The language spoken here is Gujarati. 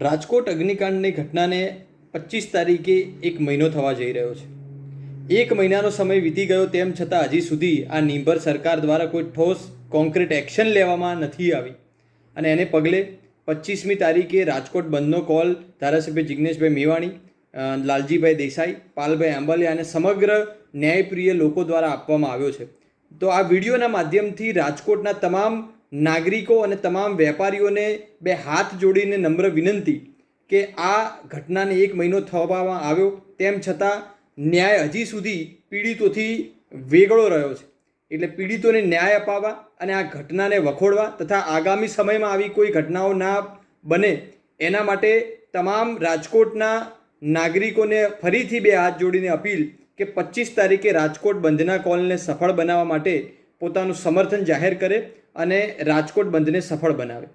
રાજકોટ અગ્નિકાંડની ઘટનાને પચીસ તારીખે એક મહિનો થવા જઈ રહ્યો છે. એક મહિનાનો સમય વીતી ગયો તેમ છતાં હજી સુધી આ નિંભર સરકાર દ્વારા કોઈ ઠોસ કોન્ક્રીટ એક્શન લેવામાં નથી આવી. અને એને પગલે પચીસમી તારીખે રાજકોટ બંધનો કોલ ધારાસભ્ય જિજ્ઞેશભાઈ મેવાણી લાલજીભાઈ દેસાઈ, પાલભાઈ આંબલિયા અને સમગ્ર ન્યાયપ્રિય લોકો દ્વારા આપવામાં આવ્યો છે. તો આ વિડીયોના માધ્યમથી રાજકોટના તમામ નાગરિકો અને તમામ વેપારીઓને બે હાથ જોડીને નમ્ર વિનંતી કે આ ઘટનાને એક મહિનો થવામાં આવ્યો. તેમ છતાં, ન્યાય હજી સુધી પીડિતોથી વેગળો રહ્યો છે. એટલે પીડિતોને ન્યાય અપાવવા અને આ ઘટનાને વખોડવા તથા આગામી સમયમાં આવી કોઈ ઘટનાઓ ના બને, એના માટે તમામ રાજકોટના નાગરિકોને ફરીથી બે હાથ જોડીને અપીલ કે પચીસ તારીખે રાજકોટ બંધના કોલને સફળ બનાવવા માટે પોતાનું સમર્થન જાહેર કરે. અને રાજકોટ બંધને સફળ બનાવે.